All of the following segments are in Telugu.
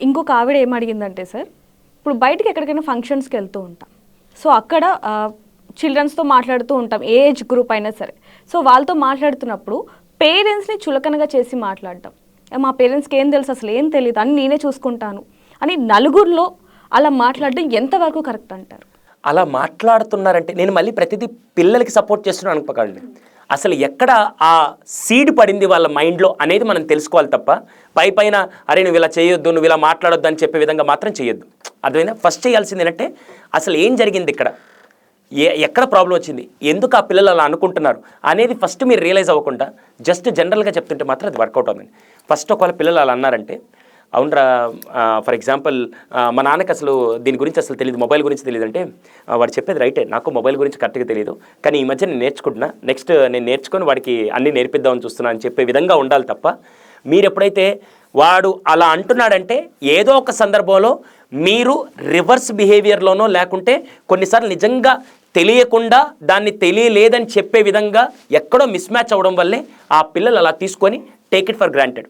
ఇంకొక ఆవిడ ఏం సార్ ఇప్పుడు బయటికి ఎక్కడికైనా ఫంక్షన్స్కి వెళ్తూ ఉంటాం. సో అక్కడ చిల్డ్రన్స్తో మాట్లాడుతూ ఉంటాం ఏ ఏజ్ గ్రూప్ అయినా సరే. సో వాళ్ళతో మాట్లాడుతున్నప్పుడు పేరెంట్స్ని చులకనగా చేసి మాట్లాడటం. మా పేరెంట్స్కి ఏం తెలుసు? అసలు ఏం తెలియదు అని నేనే చూసుకుంటాను. అని నలుగురిలో అలా మాట్లాడడం ఎంతవరకు కరెక్ట్ అంటారు? అలా మాట్లాడుతున్నారంటే నేను మళ్ళీ ప్రతిదీ పిల్లలకి సపోర్ట్ చేస్తున్నాను అనుకోకండి. అసలు ఎక్కడ ఆ సీడ్ పడింది వాళ్ళ మైండ్లో అనేది మనం తెలుసుకోవాలి తప్ప పై పైన అరే నువ్వు ఇలా చేయొద్దు నువ్వు ఇలా మాట్లాడొద్దు అని చెప్పే విధంగా మాత్రం చేయొద్దు. అర్థమైందా? ఫస్ట్ చేయాల్సింది ఏంటంటే అసలు ఏం జరిగింది ఇక్కడ? ఏ ఎక్కడ ప్రాబ్లం వచ్చింది? ఎందుకు ఆ పిల్లలు అలా అనుకుంటున్నారు? అనేది ఫస్ట్ మీరు రియలైజ్ అవ్వకుండా జస్ట్ జనరల్గా చెప్తుంటే మాత్రం అది వర్కౌట్ అవుతుంది. ఫస్ట్ ఒకవేళ పిల్లలు అలా అన్నారంటే అవునరా ఫర్ ఎగ్జాంపుల్ మా నాన్నకి అసలు దీని గురించి అసలు తెలియదు మొబైల్ గురించి తెలియదు అంటే వాడు చెప్పేది రైటే నాకు మొబైల్ గురించి కరెక్ట్గా తెలియదు కానీ ఈ మధ్య నేను నేర్చుకుంటున్నా. నెక్స్ట్ నేను నేర్చుకొని వాడికి అన్నీ నేర్పిద్దామని చూస్తున్నా అని చెప్పే విధంగా ఉండాలి తప్ప మీరు ఎప్పుడైతే వాడు అలా అంటున్నాడంటే ఏదో ఒక సందర్భంలో మీరు రివర్స్ బిహేవియర్లోనో లేకుంటే కొన్నిసార్లు నిజంగా తెలియకుండా దాన్ని తెలియలేదని చెప్పే విధంగా ఎక్కడో మిస్ మ్యాచ్ అవ్వడం వల్లే ఆ పిల్లలు అలా తీసుకొని టేక్ ఇట్ ఫర్ గ్రాంటెడ్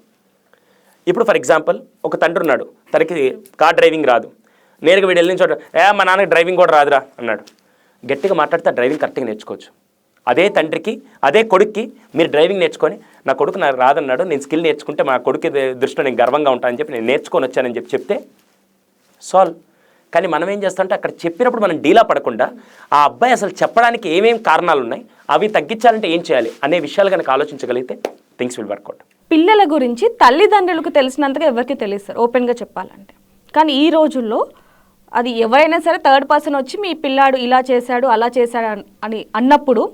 ఇప్పుడు ఫర్ ఎగ్జాంపుల్ ఒక తండ్రి ఉన్నాడు. తనకి కార్ డ్రైవింగ్ రాదు. నేరుగా వీడు వెళ్ళిన చోట ఏ మా నాన్నకి డ్రైవింగ్ కూడా రాదురా అన్నాడు. గట్టిగా మాట్లాడితే డ్రైవింగ్ కరెక్ట్గా నేర్చుకోవచ్చు. అదే తండ్రికి అదే కొడుక్కి మీరు డ్రైవింగ్ నేర్చుకొని నా కొడుకు నాకు రాదన్నాడు నేను స్కిల్ నేర్చుకుంటే మా కొడుకు దృష్టిలో నేను గర్వంగా ఉంటానని చెప్పి నేను నేర్చుకొని వచ్చానని చెప్పి చెప్తే సాల్వ్ కానీ మనం ఏం చేస్తామంటే అక్కడ చెప్పినప్పుడు మనం డీలా పడకుండా ఆ అబ్బాయి అసలు చెప్పడానికి ఏమేం కారణాలు ఉన్నాయి అవి తగ్గించాలంటే ఏం చేయాలి అనే విషయాలు కనుక ఆలోచించగలిగితే థింగ్స్ విల్ వర్కౌట్ పిల్లల గురించి తల్లిదండ్రులకు తెలిసినంతగా ఎవరికి తెలియదు సార్ ఓపెన్గా చెప్పాలంటే. కానీ ఈ రోజుల్లో అది ఎవరైనా సరే థర్డ్ పర్సన్ వచ్చి మీ పిల్లాడు ఇలా చేశాడు అలా చేశాడు అన్- అని అన్నప్పుడు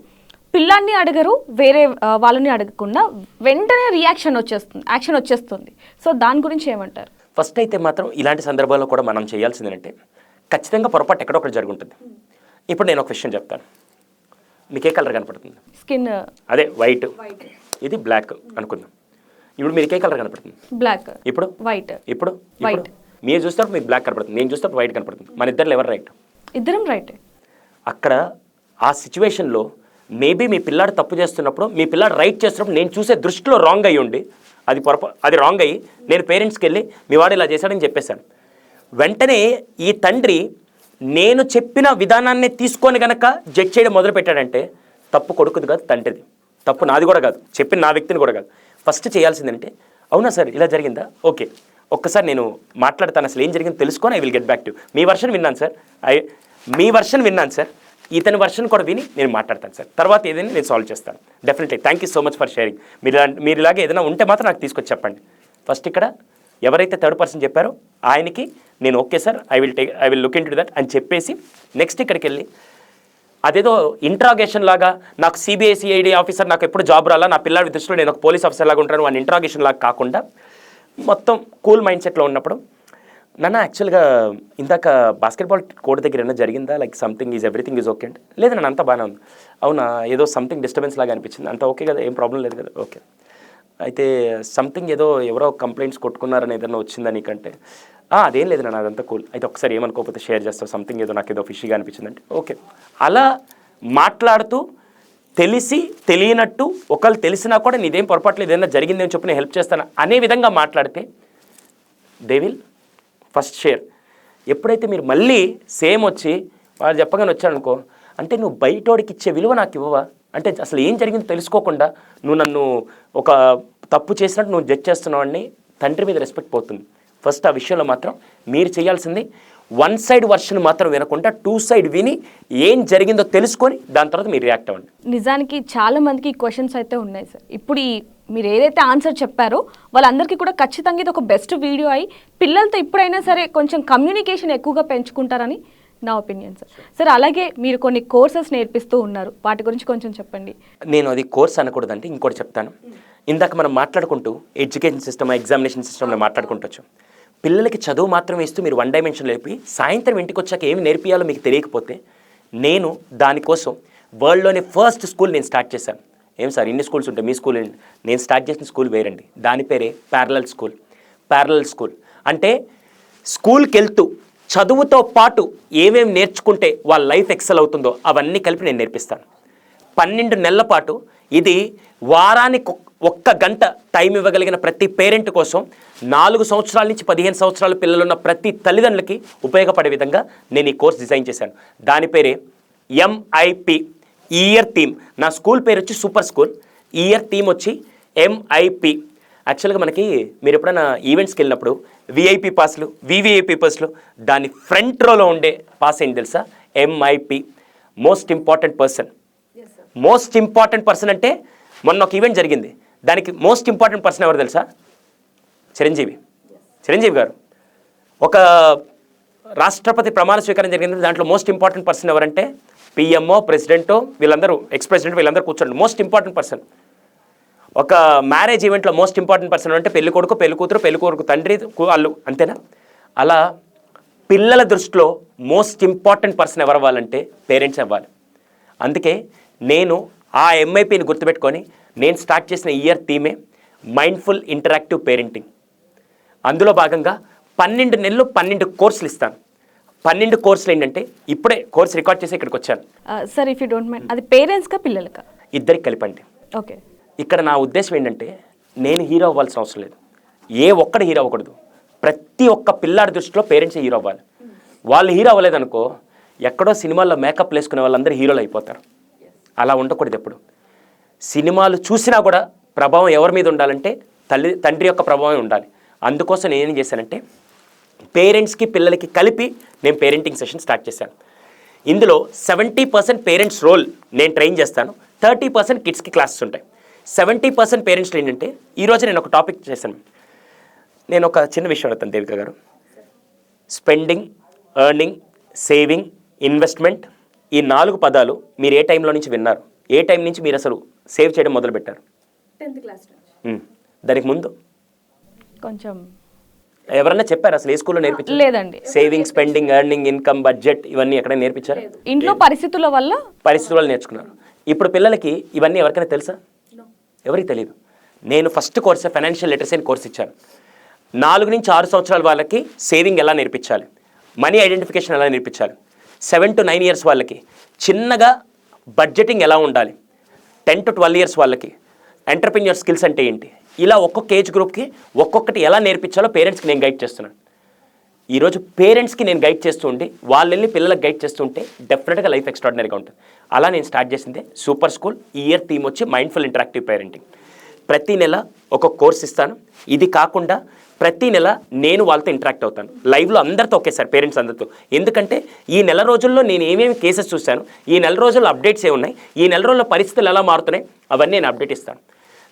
పిల్లాన్ని అడగరు వేరే వాళ్ళని అడగకుండా వెంటనే రియాక్షన్ వచ్చేస్తుంది యాక్షన్ వచ్చేస్తుంది. సో దాని గురించి ఏమంటారు? ఫస్ట్ అయితే మాత్రం ఇలాంటి సందర్భాల్లో కూడా మనం చేయాల్సింది ఏంటంటే ఖచ్చితంగా పొరపాటు ఎక్కడో ఒకటి జరుగుంటుంది. ఇప్పుడు నేను ఒక విషయం చెప్తాను. మీకు ఏ కలర్ కనపడుతుంది. స్కిన్ అదే వైట్. ఇది బ్లాక్ అనుకుందాం. ఇప్పుడు మీకు ఏ కలర్ కనపడుతుంది. బ్లాక్ ఇప్పుడు? వైట్ ఇప్పుడు? White. మీరు చూసినప్పుడు మీకు బ్లాక్ కనపడుతుంది. నేను చూసినప్పుడు వైట్ కనపడుతుంది. మన ఇద్దరు ఎవరు రైట్ ఇద్దరం రైట్ అక్కడ ఆ సిచ్యువేషన్లో మేబీ మీ పిల్లాడు తప్పు చేస్తున్నప్పుడు మీ పిల్లాడు రైట్ చేస్తున్నప్పుడు నేను చూసే దృష్టిలో రాంగ్ అయ్యి ఉండి అది పొరపా అది రాంగ్ అయ్యి నేను పేరెంట్స్కి వెళ్ళి మీ వాడు ఇలా చేశాడని చెప్పేశాను వెంటనే ఈ తండ్రి నేను చెప్పిన విధానాన్ని తీసుకొని గనక జడ్జ్ చేయడం మొదలు పెట్టాడంటే తప్పు కొడుకుది కాదు తండ్రిది. తప్పు నాది కూడా కాదు. చెప్పిన నా వ్యక్తిని కూడా కాదు. ఫస్ట్ చేయాల్సిందంటే అవునా సార్ ఇలా జరిగిందా? ఓకే. ఒక్కసారి నేను మాట్లాడతాను అసలు ఏం జరిగిందో తెలుసుకొని I will get back to me version విన్నాను సార్. ఐ మీ వర్షన్ విన్నాను సార్. ఇతని వర్షన్ కూడా విని నేను మాట్లాడతాను సార్. తర్వాత ఏదైనా నేను సాల్వ్ చేస్తాను. Definitely thank you so much for sharing మీరు మీరు ఇలాగే ఏదైనా ఉంటే మాత్రం నాకు తీసుకొచ్చి చెప్పండి. ఫస్ట్ ఇక్కడ ఎవరైతే థర్డ్ పర్సన్ చెప్పారో ఆయనకి నేను okay sir I will take I will look into that అని చెప్పేసి నెక్స్ట్ ఇక్కడికి వెళ్ళి అదేదో ఇంట్రాగేషన్ లాగా నాకు సిబిఐసిఐడి ఆఫీసర్ నాకు ఎప్పుడు జాబ్ రాలా నా పిల్లాడి దృష్టిలో నేను ఒక పోలీస్ ఆఫీసర్ లాగా ఉంటాను అని ఇంట్రాగేషన్ లాగా కాకుండా మొత్తం కూల్ మైండ్ సెట్లో ఉన్నప్పుడు నాన్న యాక్చువల్గా ఇందాక బాస్కెట్బాల్ కోర్ట్ దగ్గర ఏమైనా జరిగిందా? Like something is everything is okay అంటే లేదు నన్ను అంతా బాగానే ఉంది. అవునా? ఏదో సంథింగ్ డిస్టర్బెన్స్ లాగా అనిపించింది. అంత ఓకే కదా ఏం ప్రాబ్లం లేదు కదా. ఓకే అయితే సంథింగ్ ఏదో ఎవరో కంప్లైంట్స్ కొట్టుకున్నారని ఏదైనా వచ్చిందా నీకంటే? అదేం లేదు నాన్న అదంతా కూల్ అయితే ఒకసారి ఏమనుకోకపోతే షేర్ చేస్తావు సంథింగ్ ఏదో నాకు ఏదో ఫిషిగా అనిపించిందంటే ఓకే అలా మాట్లాడుతూ తెలిసి తెలియనట్టు ఒకళ్ళు తెలిసినా కూడా నీదేం పొరపాట్లు ఏదైనా జరిగిందేమో చెప్పి నేను హెల్ప్ చేస్తాను అనే విధంగా మాట్లాడితే దే విల్ ఫస్ట్ షేర్ ఎప్పుడైతే మీరు మళ్ళీ సేమ్ వచ్చి వాళ్ళు చెప్పగానే వచ్చారనుకో అంటే నువ్వు బయటోడికి ఇచ్చే విలువ నాకు ఇవ్వవా? అంటే అసలు ఏం జరిగిందో తెలుసుకోకుండా నువ్వు నన్ను ఒక తప్పు చేసినట్టు నువ్వు జడ్జ్ చేస్తున్నావు అని తండ్రి మీద రెస్పెక్ట్ పోతుంది. ఫస్ట్ ఆ విషయంలో మాత్రం మీరు చేయాల్సింది వన్ సైడ్ వర్షన్ మాత్రం వినకుండా టూ సైడ్ విని ఏం జరిగిందో తెలుసుకొని దాని తర్వాత మీరు రియాక్ట్ అవ్వండి. నిజానికి చాలా మందికి ఈ క్వశ్చన్స్ అయితే ఉన్నాయి సార్. ఇప్పుడు ఈ మీరు ఏదైతే ఆన్సర్ చెప్పారో వాళ్ళందరికీ కూడా ఖచ్చితంగా ఇది ఒక బెస్ట్ వీడియో అయి పిల్లలతో ఇప్పుడైనా సరే కొంచెం కమ్యూనికేషన్ ఎక్కువగా పెంచుకుంటారని నా ఒపీనియన్ సార్. సార్ అలాగే మీరు కొన్ని కోర్సెస్ నేర్పిస్తూ ఉన్నారు. వాటి గురించి కొంచెం చెప్పండి. నేను అది కోర్స్ అనకూడదంటే ఇంకోటి చెప్తాను. ఇందాక మనం మాట్లాడుకుంటూ ఎడ్యుకేషన్ సిస్టమ్ ఎగ్జామినేషన్ సిస్టమ్లో మాట్లాడుకుంటొచ్చు పిల్లలకి చదువు మాత్రమే ఇస్తూ మీరు వన్ డైమెన్షన్ లేపి సాయంత్రం ఇంటికి వచ్చాక ఏమి నేర్పియాలో మీకు తెలియకపోతే నేను దానికోసం వరల్డ్లోనే ఫస్ట్ స్కూల్ నేను స్టార్ట్ చేశాను. ఏం సార్ ఇన్ని స్కూల్స్ ఉంటాయి మీ స్కూల్ నేను స్టార్ట్ చేసిన స్కూల్ వేరండి. దాని పేరే ప్యారలల్ స్కూల్ ప్యారలల్ స్కూల్ అంటే స్కూల్కి వెళ్తూ చదువుతో పాటు ఏమేమి నేర్చుకుంటే వాళ్ళ లైఫ్ ఎక్సెల్ అవుతుందో అవన్నీ కలిపి నేను నేర్పిస్తాను. పన్నెండు నెలల పాటు ఇది వారానికి ఒక్క గంట టైం ఇవ్వగలిగిన ప్రతి పేరెంట్ కోసం నాలుగు సంవత్సరాల నుంచి పదిహేను సంవత్సరాల పిల్లలున్న ప్రతి తల్లిదండ్రులకి ఉపయోగపడే విధంగా నేను ఈ కోర్స్ డిజైన్ చేశాను. దాని పేరే ఎంఐపి ఇయర్ థీమ్ నా స్కూల్ పేరు వచ్చి సూపర్ స్కూల్ ఇయర్ థీమ్ వచ్చి ఎంఐపి యాక్చువల్గా మనకి మీరు ఎప్పుడైనా ఈవెంట్స్కి వెళ్ళినప్పుడు విఐపి పాస్లు వివిఐపి పాస్లు దాని ఫ్రంట్ రోలో ఉండే పాస్ ఏంటి తెలుసా? MIP most important person most important person అంటే మొన్న ఒక ఈవెంట్ జరిగింది. దానికి మోస్ట్ ఇంపార్టెంట్ పర్సన్ ఎవరు తెలుసా? చిరంజీవి. చిరంజీవి గారు. ఒక రాష్ట్రపతి ప్రమాణ స్వీకారం జరిగింది. దాంట్లో మోస్ట్ ఇంపార్టెంట్ పర్సన్ ఎవరంటే పిఎంఓ ప్రెసిడెంటో వీళ్ళందరూ ఎక్స్ ప్రెసిడెంట్ వీళ్ళందరూ కూర్చోండి. Most important person. ఒక మ్యారేజ్ ఈవెంట్లో మోస్ట్ ఇంపార్టెంట్ పర్సన్ అంటే పెళ్ళి కొడుకు పెళ్ళి కూతురు పెళ్ళి కొడుకు తండ్రి వాళ్ళు అంతేనా? అలా పిల్లల దృష్టిలో మోస్ట్ ఇంపార్టెంట్ పర్సన్ ఎవరు అవ్వాలంటే పేరెంట్స్ అవ్వాలి. అందుకే నేను ఆ ఎంఐపిని గుర్తుపెట్టుకొని నేను స్టార్ట్ చేసిన ఇయర్ థీమే మైండ్ఫుల్ ఇంటరాక్టివ్ పేరెంటింగ్ అందులో భాగంగా పన్నెండు నెలలు పన్నెండు కోర్సులు ఇస్తాను. పన్నెండు కోర్సులు ఏంటంటే ఇప్పుడే కోర్స్ రికార్డ్ చేసి ఇక్కడికి వచ్చాను. Sir if you don't mind అది పేరెంట్స్కా పిల్లలకా? ఇద్దరికి కలిపండి. ఓకే ఇక్కడ నా ఉద్దేశం ఏంటంటే నేను హీరో అవ్వాల్సిన అవసరం లేదు. ఏ ఒక్కడు హీరో అవ్వకూడదు. ప్రతి ఒక్క పిల్లాడి దృష్టిలో పేరెంట్స్ హీరో అవ్వాలి. వాళ్ళు హీరో అవ్వలేదనుకో ఎక్కడో సినిమాల్లో మేకప్ వేసుకునే వాళ్ళందరూ హీరోలు అయిపోతారు. అలా ఉండకూడదు ఎప్పుడు. సినిమాలు చూసినా కూడా ప్రభావం ఎవరి మీద ఉండాలంటే తల్లి తండ్రి యొక్క ప్రభావం ఉండాలి. అందుకోసం నేను ఏం చేశానంటే పేరెంట్స్కి పిల్లలకి కలిపి నేను పేరెంటింగ్ సెషన్ స్టార్ట్ చేశాను. ఇందులో సెవెంటీ పర్సెంట్ పేరెంట్స్ రోల్ నేను ట్రైన్ చేస్తాను. థర్టీ పర్సెంట్ కిడ్స్కి క్లాసెస్ ఉంటాయి. సెవెంటీ పర్సెంట్ పేరెంట్స్లో ఏంటంటే ఈరోజు నేను ఒక టాపిక్ చేశాను. నేను ఒక చిన్న విషయం అడుగుతాను దేవిక గారు. స్పెండింగ్ ఎర్నింగ్ సేవింగ్ ఇన్వెస్ట్మెంట్ ఈ నాలుగు పదాలు మీరు ఏ టైంలో నుంచి విన్నారు? ఏ టైం నుంచి మీరు అసలు సేవ్ చేయడం మొదలుపెట్టారు. దానికి ముందు? కొంచెం ఎవరన్నా చెప్పారు అసలు ఏ స్కూల్లో నేర్పించారు? లేదండి. Saving spending earning income budget ఇవన్నీ ఎక్కడ నేర్పించారు? ఇంట్లో పరిస్థితుల వల్ల? పరిస్థితులు వాళ్ళు నేర్చుకున్నారు. ఇప్పుడు పిల్లలకి ఇవన్నీ ఎవరికైనా తెలుసా? ఎవరికి తెలియదు నేను ఫస్ట్ కోర్స్ ఫైనాన్షియల్ లిటరసీ అని కోర్స్ ఇచ్చాను. నాలుగు నుంచి ఆరు సంవత్సరాల వాళ్ళకి సేవింగ్ ఎలా నేర్పించాలి? మనీ ఐడెంటిఫికేషన్ ఎలా నేర్పించాలి? సెవెన్ టు నైన్ ఇయర్స్ వాళ్ళకి చిన్నగా బడ్జెటింగ్ ఎలా ఉండాలి? టెన్ టు ట్వెల్వ్ ఇయర్స్ వాళ్ళకి. ఎంటర్ప్రిన్యూర్ స్కిల్స్ అంటే ఏంటి? ఇలా ఒక్కొక్క ఏజ్ గ్రూప్కి ఒక్కొక్కటి ఎలా నేర్పించాలో పేరెంట్స్కి నేను గైడ్ చేస్తున్నాను. ఈరోజు పేరెంట్స్కి నేను గైడ్ చేస్తూ ఉండి వాళ్ళు వెళ్ళి పిల్లలకు గైడ్ చేస్తుంటే డెఫినెట్గా లైఫ్ ఎక్స్ట్రాడినరీగా ఉంటుంది. అలా నేను స్టార్ట్ చేసిందే సూపర్ స్కూల్ ఇయర్ థీమ్ వచ్చి మైండ్ఫుల్ ఇంటరాక్టివ్ పేరెంటింగ్ ప్రతి నెల ఒక కోర్స్ ఇస్తాను. ఇది కాకుండా ప్రతి నెల నేను వాళ్ళతో ఇంటరాక్ట్ అవుతాను. లైవ్లో అందరితో ఒకేసారి పేరెంట్స్ అందరితో. ఎందుకంటే ఈ నెల రోజుల్లో నేను ఏమేమి కేసెస్ చూశాను ఈ నెల రోజుల్లో అప్డేట్స్ ఏ ఉన్నాయి ఈ నెల రోజుల్లో పరిస్థితులు ఎలా మారుతున్నాయి అవన్నీ నేను అప్డేట్ ఇస్తాను.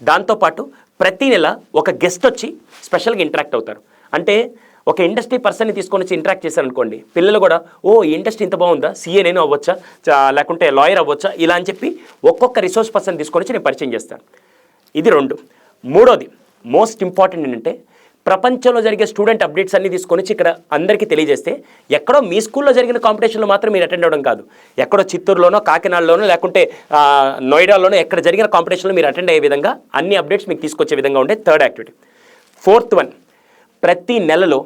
దాంతోపాటు ప్రతి నెల ఒక గెస్ట్ వచ్చి స్పెషల్గా ఇంటరాక్ట్ అవుతారు. అంటే ఒక ఇండస్ట్రీ పర్సన్ని తీసుకొని వచ్చి ఇంటరాక్ట్ చేశారనుకోండి పిల్లలు కూడా ఓ ఇండస్ట్రీ ఇంత బాగుందా? సీఏ నేను అవ్వచ్చా? చా- లేకుంటే లాయర్ అవ్వచ్చా? ఇలా అని చెప్పి ఒక్కొక్క రిసోర్స్ పర్సన్ తీసుకొని వచ్చి నేను పరిచయం చేస్తాను. ఇది రెండు. మూడోది మోస్ట్ ఇంపార్టెంట్ ఏంటంటే ప్రపంచంలో జరిగే స్టూడెంట్ అప్డేట్స్ అన్ని తీసుకొని ఇక్కడ అందరికీ తెలియజేస్తే ఎక్కడో మీ స్కూల్లో జరిగిన కాంపిటీషన్లో మాత్రం మీరు అటెండ్ అవ్వడం కాదు. ఎక్కడో చిత్తూరులోనో కాకినాడలోనో లేకుంటే నోయిడాలోనో ఎక్కడ జరిగిన కాంపిటీషన్లో మీరు అటెండ్ అయ్యే విధంగా అన్ని అప్డేట్స్ మీకు తీసుకొచ్చే విధంగా ఉండే థర్డ్ యాక్టివిటీ ఫోర్త్ వన్ ప్రతి నెలలో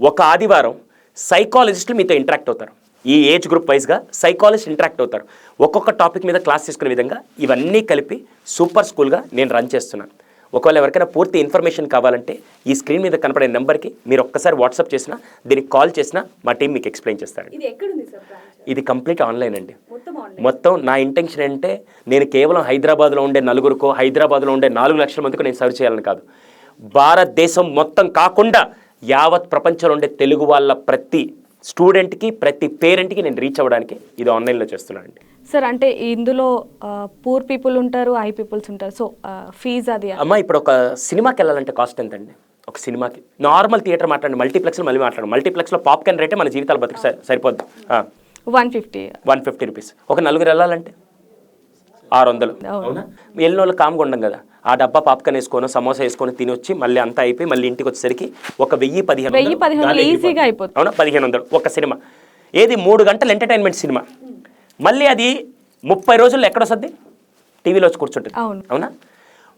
ఒక ఆదివారం సైకాలజిస్టులు మీతో ఇంటరాక్ట్ అవుతారు. ఈ ఏజ్ గ్రూప్ వైజ్గా సైకాలజిస్ట్ ఇంటరాక్ట్ అవుతారు. ఒక్కొక్క టాపిక్ మీద క్లాస్ తీసుకునే విధంగా ఇవన్నీ కలిపి సూపర్ స్కూల్గా నేను రన్ చేస్తున్నాను. ఒకవేళ ఎవరికైనా పూర్తి ఇన్ఫర్మేషన్ కావాలంటే ఈ స్క్రీన్ మీద కనపడే నెంబర్కి మీరు ఒక్కసారి వాట్సాప్ చేసినా దీనికి కాల్ చేసినా మా టీం మీకు ఎక్స్ప్లెయిన్ చేస్తారు ఇది కంప్లీట్ ఆన్లైన్ అండి. మొత్తం మొత్తం నా ఇంటెన్షన్ ఏంటంటే నేను కేవలం హైదరాబాద్లో ఉండే నలుగురికో హైదరాబాద్లో ఉండే నాలుగు లక్షల మందికి నేను సర్వ్ చేయాలని కాదు. భారతదేశం మొత్తం కాకుండా యావత్ ప్రపంచంలో ఉండే తెలుగు వాళ్ళ ప్రతి స్టూడెంట్కి ప్రతి పేరెంట్కి నేను రీచ్ అవ్వడానికి ఇది ఆన్లైన్లో చేస్తున్నాను అండి సార్ అంటే ఇందులో పూర్ పీపుల్ ఉంటారు ఐ పీపుల్స్ ఉంటారు. సో ఫీజ్ అది అమ్మ ఇప్పుడు ఒక సినిమాకి వెళ్ళాలంటే కాస్ట్ ఎంత అండి ఒక సినిమాకి. నార్మల్ థియేటర్ మాట్లాడండి మల్టీప్లెక్స్లో మళ్ళీ మాట్లాడండి. మల్టీప్లెక్స్లో పాప్కార్న్ రేటే మన జీవితాలు బతికి సరి- సరిపోద్ది. One fifty. One fifty rupees. ఒక నలుగురు వెళ్ళాలంటే? ఆరు వందలు అవును. వెళ్ళిన వాళ్ళు కామ్గా ఉండం కదా. ఆ డబ్బా పాప్కార్న్ వేసుకొని సమోసా వేసుకొని తిని వచ్చి మళ్ళీ అంతా అయిపోయి మళ్ళీ ఇంటికి వచ్చేసరికి ఒక వెయ్యి పదిహేను వెయ్యి, పదిహేను ఈజీగా. అయిపోతుంది. అవునా? పదిహేను వందలు. ఒక సినిమా. ఏది? మూడు గంటల ఎంటర్టైన్మెంట్ సినిమా. మళ్ళీ అది ముప్పై రోజుల్లో ఎక్కడ వస్తుంది? టీవీలో వచ్చి కూర్చుంటుంది. అవును. అవునా?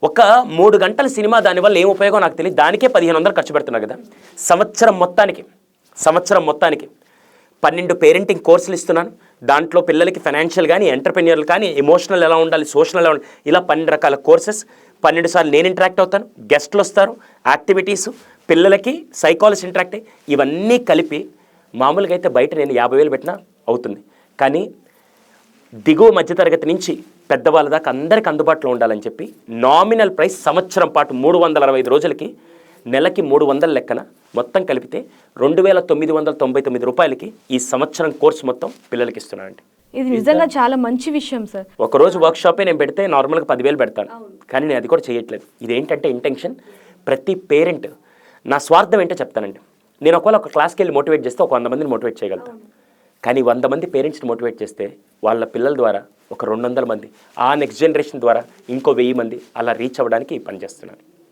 ఒక మూడు గంటల సినిమా దానివల్ల ఏం ఉపయోగం నాకు తెలియదు. దానికే పదిహేను వందలు ఖర్చు పెడుతున్నా కదా. సంవత్సరం మొత్తానికి సంవత్సరం మొత్తానికి పన్నెండు పేరెంటింగ్ కోర్సులు ఇస్తున్నాను. దాంట్లో పిల్లలకి ఫైనాన్షియల్ కానీ ఎంటర్ప్రెన్యూర్లు కానీ ఎమోషనల్ ఎలా ఉండాలి సోషల్ ఎలా ఉండాలి ఇలా పన్నెండు రకాల కోర్సెస్ పన్నెండు సార్లు నేను ఇంటరాక్ట్ అవుతాను గెస్ట్లు వస్తారు యాక్టివిటీస్ పిల్లలకి సైకాలజీ ఇంటరాక్ట్ ఇవన్నీ కలిపి మామూలుగా అయితే బయట నేను యాభై వేలు పెట్టినా అవుతుంది. కానీ దిగువ మధ్యతరగతి నుంచి పెద్దవాళ్ళ దాకా అందరికి అందుబాటులో ఉండాలని చెప్పి నామినల్ ప్రైస్ సంవత్సరం పాటు మూడు వందల అరవై ఐదు రోజులకి నెలకి మూడు వందల లెక్కన మొత్తం కలిపితే రెండు వేల తొమ్మిది వందల తొంభై తొమ్మిది రూపాయలకి ఈ సంవత్సరం కోర్సు మొత్తం పిల్లలకి ఇస్తున్నానండి ఇది నిజంగా చాలా మంచి విషయం సార్. ఒకరోజు వర్క్ షాపే నేను పెడితే నార్మల్గా పదివేలు పెడతాను. కానీ నేను అది కూడా చేయట్లేదు. ఇదేంటంటే ఇంటెన్షన్? ప్రతి పేరెంట్ నా స్వార్థం ఏంటో చెప్తానండి. నేను ఒకవేళ ఒక క్లాస్కి వెళ్ళి మోటివేట్ చేస్తే ఒక వంద మందిని మోటివేట్ చేయగలుగుతాను కానీ వంద మంది పేరెంట్స్ని మోటివేట్ చేస్తే వాళ్ళ పిల్లల ద్వారా ఒక రెండు వందల మంది ఆ నెక్స్ట్ జనరేషన్ ద్వారా ఇంకో వెయ్యి మంది అలా రీచ్ అవ్వడానికి ఈ పని చేస్తున్నాను